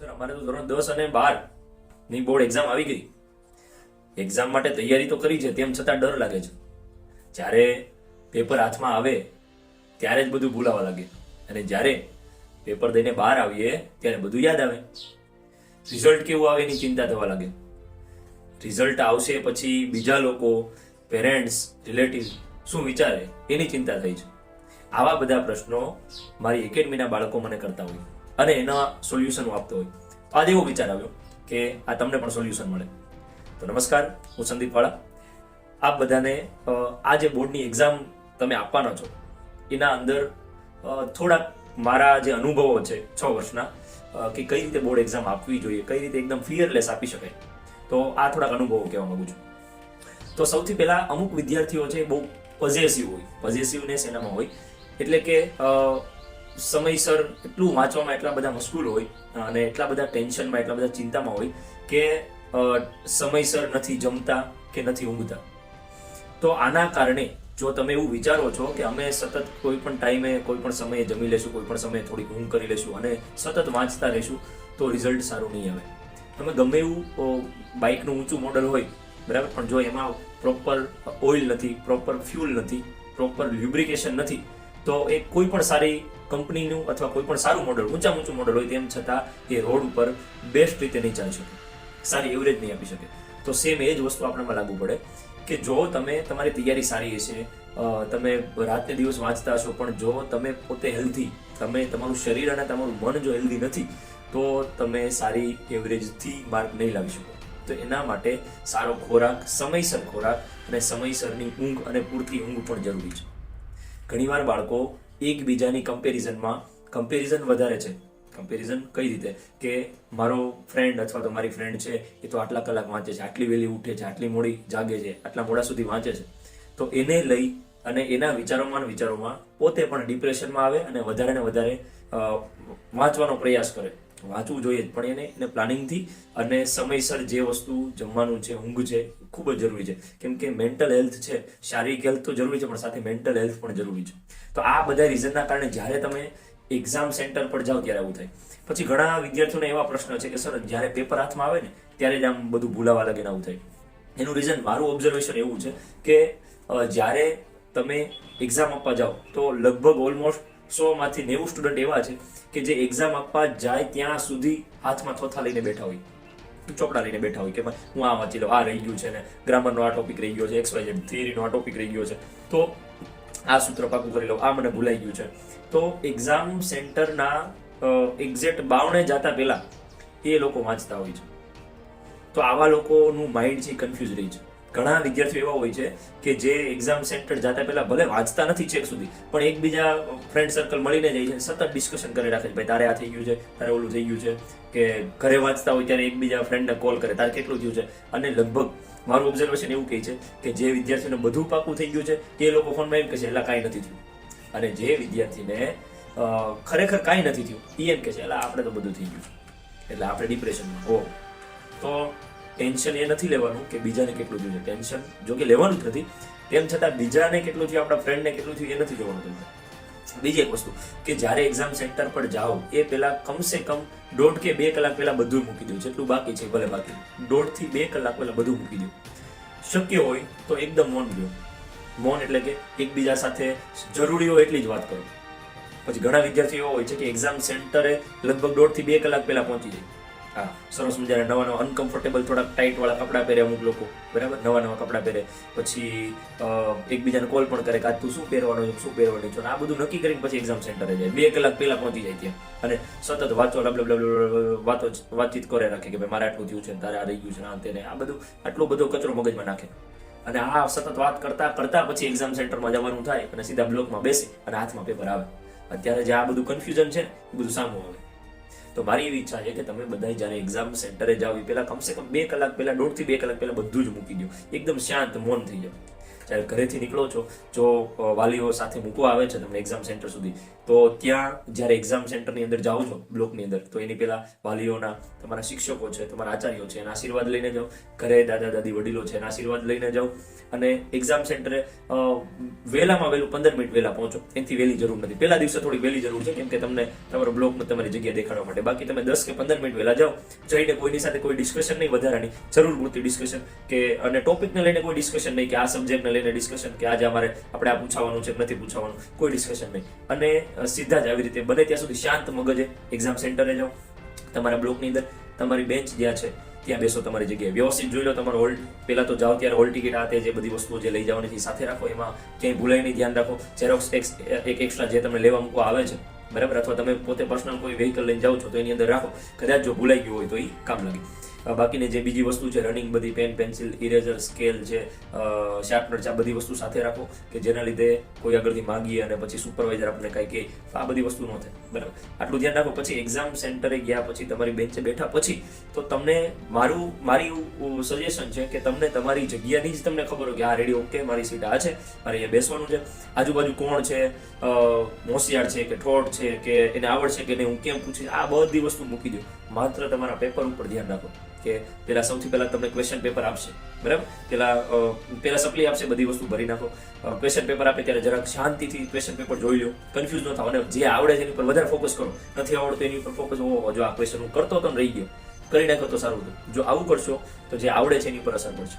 Sir અમારે તો ધોરણ દસ અને બારની બોર્ડ એક્ઝામ આવી ગઈ. એક્ઝામ માટે તૈયારી તો કરી છે, તેમ છતાં ડર લાગે છે. જ્યારે પેપર હાથમાં આવે, ત્યારે જ બધું ભૂલાવા લાગે. અને જ્યારે પેપર દઈને બહાર આવીએ, ત્યારે બધું યાદ આવે. રિઝલ્ટ કેવું આવે એની ચિંતા થવા લાગે. રિઝલ્ટ આવશે પછી બીજા લોકો પેરેન્ટ્સ રિલેટિવ શું વિચારે એની ચિંતા થઈ છે. આવા બધા પ્રશ્નો મારી એકેડમીના બાળકો મને કરતા હોય. અને એના સોલ્યુશનો આપતો હોય. આજે એવો વિચાર આવ્યો કે આ તમને પણ સોલ્યુશન મળે. તો નમસ્કાર, હું સંદીપ વાળા. આપ બધાને આ જે બોર્ડની એક્ઝામ તમે આપવાના છો, એના અંદર થોડાક મારા જે અનુભવો છે છ વર્ષના કે કઈ રીતે બોર્ડ એક્ઝામ આપવી જોઈએ, કઈ રીતે એકદમ ફિયરલેસ આપી શકાય, તો આ થોડાક અનુભવો કહેવા માંગુ છું. તો સૌથી પહેલા અમુક વિદ્યાર્થીઓ છે બહુ પોઝેસિવ હોય. પોઝેસિવનેસ એનામાં હોય. એટલે કે સમયસર એટલું વાંચવામાં એટલા બધા મશગુલ હોય, અને એટલા બધા ટેન્શનમાં, એટલા બધા ચિંતામાં હોય કે સમયસર નથી જમતા કે નથી ઊંઘતા. તો આના કારણે જો તમે એવું વિચારો છો કે અમે સતત કોઈ પણ ટાઈમે, કોઈ પણ સમયે જમી લેશું, કોઈ પણ સમયે થોડીક ઊંઘ કરી લેશું અને સતત વાંચતા રહેશું, તો રિઝલ્ટ સારું નહીં આવે. તમે ગમે એવું બાઇકનું ઊંચું મોડલ હોય, બરાબર? પણ જો એમાં પ્રોપર ઓઇલ નથી પ્રોપર ફ્યુલ નથી પ્રોપર લ્યુબ્રિકેશન નથી, તો એ કોઈ પણ સારી કંપનીનું અથવા કોઈ પણ સારું મોડલ ઊંચા ઊંચું મોડલ હોય તેમ છતાં એ રોડ ઉપર બેસ્ટ રીતે નહીં ચાલી શકે. સારી એવરેજ નહીં આપી શકે. તો સેમ એ જ વસ્તુ આપણામાં લાગુ પડે કે જો તમે, તમારી તૈયારી સારી હશે તમે રાતને દિવસ વાંચતા હશો, પણ જો તમે પોતે હેલ્ધી તમે, તમારું શરીર અને તમારું મન જો હેલ્ધી નથી, તો તમે સારી એવરેજથી માર્ક નહીં લાવી શકો. તો એના માટે સારો ખોરાક, સમયસર ખોરાક અને સમયસરની ઊંઘ અને પૂરતી ઊંઘ પણ જરૂરી છે. ઘણીવાર બાળકો એકબીજાની કમ્પેરિઝનમાં કમ્પેરિઝન વધારે છે. કમ્પેરિઝન કઈ રીતે? કે મારો ફ્રેન્ડ અથવા તો મારી ફ્રેન્ડ છે, એ તો આટલા કલાક વાંચે છે, આટલી વહેલી ઉઠે છે, આટલી મોડી જાગે છે, આટલા મોડા સુધી વાંચે છે. તો એને લઈ અને એના વિચારોમાં વિચારોમાં પોતે પણ ડિપ્રેશનમાં આવે અને વધારે ને વધારે વાંચવાનો પ્રયાસ કરે. વાંચવું જોઈએ. પણ એને એને પ્લાનિંગથી અને સમયસર જે વસ્તુ જમવાનું છે, ઊંઘ છે, ખૂબ જ જરૂરી છે. કેમ કે મેન્ટલ હેલ્થ છે, શારીરિક હેલ્થ તો જરૂરી છે, પણ સાથે મેન્ટલ હેલ્થ પણ જરૂરી છે. તો આ બધા રીઝનના કારણે જ્યારે તમે એક્ઝામ સેન્ટર પર જાઓ ત્યારે આવું થાય. પછી ઘણા વિદ્યાર્થીઓને એવા પ્રશ્ન છે કે, સર, જ્યારે પેપર હાથમાં આવે ને, ત્યારે જ આમ બધું ભૂલાવા લાગે આવું થાય. એનું રીઝન મારું ઓબ્ઝર્વેશન એવું છે કે જ્યારે તમે એક્ઝામ આપવા જાઓ, તો લગભગ ઓલમોસ્ટ સો માંથી નેવું સ્ટુડન્ટ એવા છે કે જે એક્ઝામ આપવા જાય ત્યાં સુધી હાથમાં થોથા લઈને બેઠા હોય. ચોપડા લઈને બેઠા હોય કે હું આ વાંચી લઉં, આ રહી ગયું છે ને ગ્રામરનો આ ટોપિક રહી ગયો છે એક્સ વાય થિયરીનો આ ટોપિક રહી ગયો છે. તો આ સૂત્ર પાકું કરી લઉં, આ મને ભૂલાઈ ગયું છે. તો એક્ઝામ સેન્ટરના એક્ઝેક્ટ બાવણે જતા પહેલા એ લોકો વાંચતા હોય છે. તો આવા લોકોનું માઇન્ડ છે કન્ફ્યુઝ રહી છે. ઘણા વિદ્યાર્થીઓ એવા હોય છે કે જે એક્ઝામ સેન્ટર જતા પહેલા ભલે વાંચતા નથી છેક સુધી, પણ એકબીજા ફ્રેન્ડ સર્કલ મળીને જાય છે, સતત ડિસ્કશન કરી રાખે છે, ભાઈ, તારે આ થઈ ગયું છે, તારે ઓલું થઈ ગયું છે, કે ઘરે વાંચતા હોય ત્યારે એકબીજા ફ્રેન્ડને કોલ કરે, તારે કેટલું થયું છે? અને લગભગ મારું ઓબ્ઝર્વેશન એવું કહે છે કે જે વિદ્યાર્થીને બધું પાકું થઈ ગયું છે એ લોકો ફોનમાં એમ કહે છે એટલે કાંઈ નથી થયું. અને જે વિદ્યાર્થીને ખરેખર કાંઈ નથી થયું એ એમ કહે છે એટલે આપણે તો બધું થઈ ગયું. એટલે આપણે ડિપ્રેશનમાં હો તો ટેન્શન એ નથી લેવાનું કે બીજાને કેટલું છે ટેન્શન જો કે લેવાનું નથી. તેમ છતાં બીજાને કેટલું થયું આપણા ફ્રેન્ડને કેટલું થયું એ નથી જોવાનું તમારે બીજી એક વસ્તુ કે જ્યારે એક્ઝામ સેન્ટર પર જાઓ, એ પહેલાં કમસે કમ દોઢ કે બે કલાક પહેલાં બધું મૂકી દો. જેટલું બાકી છે, ભલે બાકી. દોઢથી બે કલાક પહેલાં બધું મૂકી દો. શક્ય હોય તો એકદમ મૌન દો મૌન એટલે કે એકબીજા સાથે જરૂરી હોય એટલી જ વાત કરો. પછી ઘણા વિદ્યાર્થીઓ એવા હોય છે કે એક્ઝામ સેન્ટરે લગભગ દોઢથી બે કલાક પહેલાં પહોંચી જાય. હા, સરસ મજાના નવા નવા અનકમ્ફર્ટેબલ થોડાક ટાઈટ વાળા કપડાં પહેરે અમુક લોકો. બરાબર? નવા નવા કપડાં પહેરે. પછી એકબીજાને કોલ પણ કરે કે આજ તું શું પહેરવાનો છે, શું પહેરવાનું છે? આ બધું નક્કી કરીને પછી એક્ઝામ સેન્ટરે જાય. બે કલાક પહેલા પહોંચી જાય ત્યાં. અને સતત વાંચો લબલબ લબ લબ લબ વાતો વાતચીત કરે રાખે કે ભાઈ મારે આટલું થયું છે તારે આ રહી ગયું છે આ તેને. આ બધું, આટલો બધો કચરો મગજમાં નાખે. અને આ સતત વાત કરતા કરતા પછી એક્ઝામ સેન્ટરમાં જવાનું થાય અને સીધા બ્લોકમાં બેસે અને હાથમાં પેપર આવે. અત્યારે જે આ બધું કન્ફ્યુઝન છે એ બધું સામું આવે. તો મારી એવી ઈચ્છા છે કે તમે બધા જ્યારે એક્ઝામ સેન્ટરે જાઓ. એ પહેલાં કમસે કમ બે કલાક પહેલાં, દોઢથી બે કલાક પહેલાં બધું જ મૂકી દો. એકદમ શાંત, મૌન થઈ જાઓ. જ્યારે ઘરેથી નીકળો છો, જો વાલીઓ સાથે મૂકવા આવે છે તમને એક્ઝામ સેન્ટર સુધી, તો ત્યાં જ્યારે એક્ઝામ સેન્ટરની અંદર જાઓ છો, બ્લોકની અંદર, તો એની પહેલા વાલીઓના, તમારા શિક્ષકો છે, તમારા આચાર્યો છે, એના આશીર્વાદ લઈને જાઓ. ઘરે દાદા, દાદી, વડીલો છે, એના આશીર્વાદ લઈને જાઓ. અને એક્ઝામ સેન્ટરે વહેલામાં વહેલું પંદર મિનિટ વહેલા પહોંચો. એનાથી વહેલી જરૂર નથી. પહેલા દિવસે થોડી વહેલી જરૂર છે, કેમ કે તમને તમારો બ્લોકમાં તમારી જગ્યા દેખાડવા માટે. બાકી તમે દસ કે પંદર મિનિટ વહેલા જાઓ, જઈને કોઈની સાથે કોઈ ડિસ્કશન નહીં, વધારાની જરૂર પૂરતી ડિસ્કશન કે, અને ટોપિકને લઈને કોઈ ડિસ્કશન નહીં કે આ સબ્જેક્ટને લઈને ડિસ્કશન કે આજે અમારે આપણે આ પૂછાવાનું છે નથી પૂછાવાનું. કોઈ ડિસ્કશન નહીં. અને સીધા જ આવી રીતે બને ત્યાં સુધી શાંત મગજે એક્ઝામ સેન્ટરે જાઓ. તમારા બ્લોકની અંદર તમારી બેન્ચ જ્યાં છે ત્યાં બેસો તમારી જગ્યાએ. વ્યવસ્થિત જોઈ લો તમારો હોલ પહેલાં તો જાઓ ત્યારે હોલ ટિકિટ આ જે બધી વસ્તુઓ જે લઈ જવાની છે સાથે રાખો. એમાં ક્યાંય ભૂલાય નહીં ધ્યાન રાખો. ઝેરોક્સ એક એક્સ્ટ્રા જે તમને લેવા મૂકવા આવે છે, બરાબર? અથવા તમે પોતે પર્સનલ કોઈ વેહિકલ લઈને જાઓ છો તો એની અંદર રાખો. કદાચ જો ભૂલાઈ ગયું હોય તો એ કામ લાગે. બાકીની જે બીજી વસ્તુ છે રનિંગ બધી પેન પેન્સિલ ઇરેઝર સ્કેલ છે શાર્પનર છે, આ બધી વસ્તુ સાથે રાખો કે જેના લીધે કોઈ આગળથી માંગીએ અને પછી સુપરવાઇઝર આપણને કાંઈ કહે આ બધી વસ્તુ ન થાય. બરાબર. આટલું ધ્યાન રાખો. પછી એક્ઝામ સેન્ટરે ગયા પછી તમારી બેન્ચે બેઠા પછી તો તમને મારું, મારી સજેશન છે કે તમને તમારી જગ્યાની જ તમને ખબર હોય કે આ રેડી ઓકે, મારી સીટ આ છે, મારે અહીંયા બેસવાનું છે. આજુબાજુ કોણ છે? હોશિયાર છે કે ઠોડ છે કે એને આવડ છે કે નહીં, હું કેમ પૂછીશ? આ બધી વસ્તુ મૂકી દો માત્ર તમારા પેપર ઉપર ધ્યાન રાખો. કે પેલા સૌથી પહેલા તમને ક્વેશ્ચન પેપર આપશે, બરાબર? પેલા પેલા સપ્લી આપશે, બધી વસ્તુ ભરી નાખો. ક્વેશ્ચન પેપર આપે ત્યારે જરાક શાંતિથી ક્વેશ્ચન પેપર જોઈ લો કન્ફ્યુઝ ન થાવ. અને જે આવડે છે એની ઉપર વધારે ફોકસ કરો. નથી આવડતું એની ઉપર ફોકસ જો આ ક્વેશ્ચન હું કરતો હતો રહી ગયો. કરી નાખો તો સારું હતું. જો આવું કરશો, તો જે આવડે છે એની પર અસર પડશે.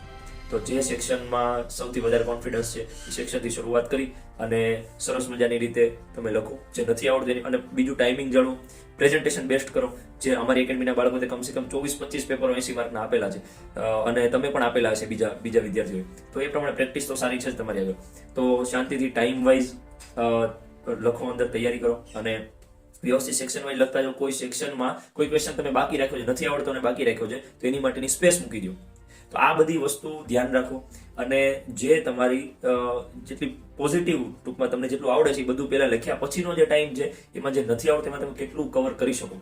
તો જે સેક્શનમાં સૌથી વધારે કોન્ફિડન્સ છે, એ સેક્શનથી શરૂઆત કરી અને સરસ મજાની રીતે તમે લખો. જે નથી આવડતું અને બીજું ટાઈમિંગ જાણો. પ્રેઝન્ટેશન બેસ્ટ કરો, જે અમારી એકેડમીના બાળકોને કમસે કમ ચોવીસ, પચીસ પેપરો એસી માર્કના આપેલા છે. અને તમે પણ આપેલા છે બીજા બીજા વિદ્યાર્થીઓએ. તો એ પ્રમાણે પ્રેક્ટિસ તો સારી છે જ તમારી આગળ. તો શાંતિથી ટાઈમ વાઇઝ લખો અંદર, તૈયારી કરો. અને વ્યવસ્થિત સેક્શન વાઇઝ લખતા જો કોઈ સેક્શનમાં કોઈ ક્વેશ્ચન તમે બાકી રાખ્યો છે, નથી આવડતો અને બાકી રાખ્યો છે, તો એની માટેની સ્પેસ મૂકી દો તો આ બધી વસ્તુ ધ્યાન રાખો. અને જે તમારી જેટલી પોઝિટિવ ટૂંકમાં તમને જેટલું આવડે છે એ બધું પહેલાં લખ્યા. પછીનો જે ટાઈમ છે, એમાં જે નથી આવડતું, એમાં તમે કેટલું કવર કરી શકો.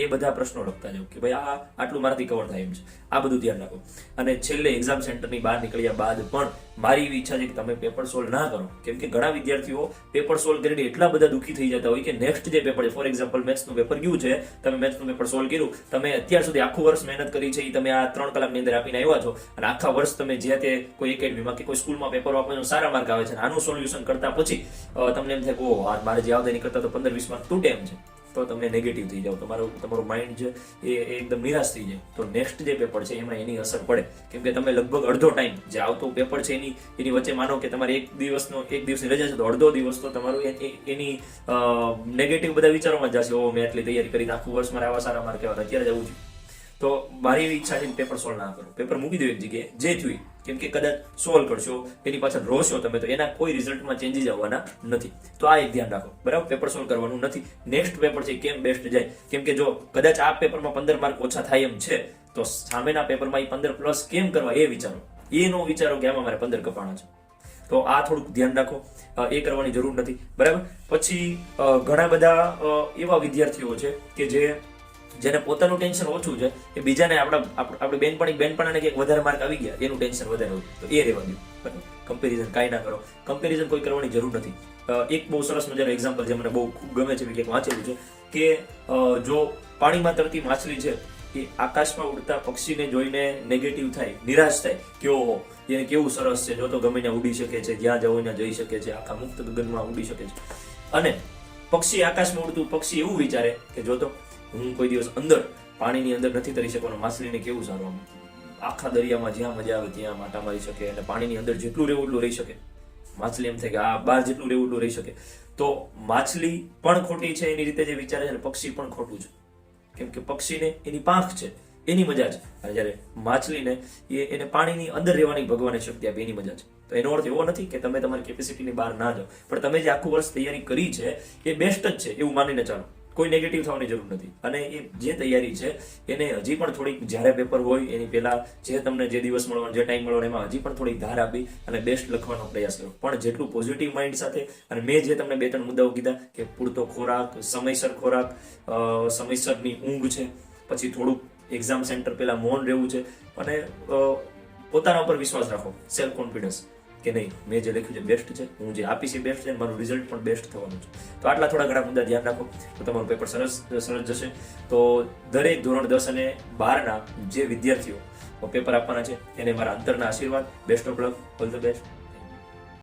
એ બધા પ્રશ્નો લખતા જાઓ કે ભાઈ આ આટલું મારાથી કવર થાય એમ છે. આ બધું ધ્યાન રાખો. અને છેલ્લે એક્ઝામ સેન્ટરની બહાર નીકળ્યા બાદ પણ મારી એવી ઈચ્છા છે કે તમે પેપર સોલ્વ ના કરો. કેમ કે ઘણા વિદ્યાર્થીઓ પેપર સોલ્વ કરીને એટલા બધા દુઃખી થઈ જતા હોય કે નેક્સ્ટ જે પેપર છે ફોર એક્ઝામ્પલ મેથ્સનું પેપર ગયું છે, તમે મેથ્સનું પેપર સોલ્વ કર્યું, તમે અત્યાર સુધી આખું વર્ષ મહેનત કરી છે એ તમે આ ત્રણ કલાકની અંદર આપીને આવ્યા છો. અને આખા વર્ષ તમે જે તે કોઈ એકેડમીમાં કે કોઈ સ્કૂલમાં પેપર આપવાનો સારા માર્ક આવે છે આનું સોલ્યુશન કરતા પછી તમને એમ થાય કે, ઓહ મારે જે આવતા એની કરતા તો પંદર વીસ માર્ક તૂટે એમ છે. તો તમે નેગેટિવ થઈ જાઓ. તમારું તમારું માઇન્ડ છે એ એકદમ નિરાશ થઈ જાય. તો નેક્સ્ટ જે પેપર છે, એમાં એની અસર પડે. કેમ કે તમે લગભગ અડધો ટાઈમ જે આવતો પેપર છે, એની એની વચ્ચે માનો કે તમારે એક દિવસનો, એક દિવસની રજા છે, તો અડધો દિવસ તો તમારું એની નેગેટિવ બધા વિચારોમાં જશે ઓ મેં આટલી તૈયારી કરી, આખું વર્ષ મારે આવા સારા માર્ક આવ્યા અત્યારે જવું છે. તો મારી એવી ઈચ્છા છે પેપર સોલ્વ ના કરો. પેપર મૂકી દો એક જગ્યાએ, જે થયું કેમ કે કદાચ સોલ્વ કરશો એની પાછળ રોશો તમે, તો એના કોઈ રિઝલ્ટમાં ચેન્જીસ આવવાના નથી. તો આ એક ધ્યાન રાખો. બરાબર? પેપર સોલ્વ કરવાનું નથી. નેક્સ્ટ પેપર છે, કેમ બેસ્ટ જાય? કેમ કે જો કદાચ આ પેપરમાં પંદર માર્ક ઓછા થાય એમ છે, તો સામેના પેપરમાં એ પંદર પ્લસ કેમ કરવા, એ વિચારો. એનો વિચારો કે આમાં મારે પંદર કપાણા છે. તો આ થોડુંક ધ્યાન રાખો. એ કરવાની જરૂર નથી. બરાબર? પછી ઘણા બધા એવા વિદ્યાર્થીઓ છે કે જે જેને પોતાનું ટેન્શન ઓછું છે, એ બીજાને આપણા આપ- આપણી બેનપણી, બેનપણાને કંઈક વધારે માર્ક આવી ગયા, એનું ટેન્શન વધારે હોય. તો એ રહેવા દો. કમ્પેરિઝન કાંઈ ના કરો. કમ્પેરિઝન કોઈ કરવાની જરૂર નથી. એક બહુ સરસ મજાનું એક્ઝામ્પલ જે મને બહુ ખૂબ ગમે છે, મેં ક્યાંક વાંચેલું છે કે જો પાણીમાં તરતી માછલી છે, એ આકાશમાં ઉડતા પક્ષીને જોઈને નેગેટિવ થાય, નિરાશ થાય કે ઓહો, એને કેવું સરસ છે, જો તો ગમે ત્યાં ઉડી શકે છે, જ્યાં જવું ત્યાં જઈ શકે છે, આખા મુક્ત ગગનમાં ઉડી શકે છે. અને પક્ષી આકાશમાં ઉડતું, પક્ષી એવું વિચારે કે જો તો હું કોઈ દિવસ અંદર પાણીની અંદર નથી તરી શકવાનો, માછલીને કેવું સારું આમ? આખા દરિયામાં જ્યાં મજા આવે ત્યાં માટા મારી શકે અને પાણીની અંદર જેટલું રહેવું એટલું રહી શકે. માછલી એમ થાય કે આ બહાર જેટલું રહેવું એટલું રહી શકે. તો માછલી પણ ખોટી છે એની રીતે જે વિચારે છે પક્ષી પણ ખોટું છે. કેમ કે પક્ષીને એની પાંખ છે, એની મજા છે. અને જ્યારે માછલીને એ એને પાણીની અંદર રહેવાની ભગવાને શક્તિ આપી, એની મજા છે. તો એનો અર્થ એવો નથી કે તમે તમારી કેપેસિટીની બહાર ના જાઓ. પણ તમે જે આખું વર્ષ તૈયારી કરી છે, એ બેસ્ટ જ છે, એવું માનીને ચાલો. કોઈ નેગેટિવ થવાની જરૂર નથી. અને એ જે તૈયારી છે, એને હજી પણ થોડીક જ્યારે પેપર હોય, એની પહેલા જે તમને જે દિવસ મળવાનો, જે ટાઈમ મળવાનો, એમાં હજી પણ થોડીક ધાર આપી અને બેસ્ટ લખવાનો પ્રયાસ કરો પણ જેટલું પોઝિટિવ માઇન્ડ સાથે, અને મેં જે તમને બે ત્રણ મુદ્દાઓ કીધા કે પૂરતો ખોરાક, સમયસર ખોરાક સમયસરની ઊંઘ છે, પછી થોડુંક એક્ઝામ સેન્ટર પહેલા મૌન રહેવું છે, અને પોતાના ઉપર વિશ્વાસ રાખો સેલ્ફ કોન્ફિડન્સ કે નહીં? મેં જે લખ્યું છે બેસ્ટ છે, હું જે આપીશ એ બેસ્ટ છે, મારું રિઝલ્ટ પણ બેસ્ટ થવાનું છે. તો આટલા થોડા ઘણા મુદ્દા ધ્યાન રાખો, તો તમારું પેપર સરસ સરસ જશે. તો દરેક ધોરણ દસ અને બારના જે વિદ્યાર્થીઓ પેપર આપવાના છે, એને મારા અંતરના આશીર્વાદ. Best of luck all the best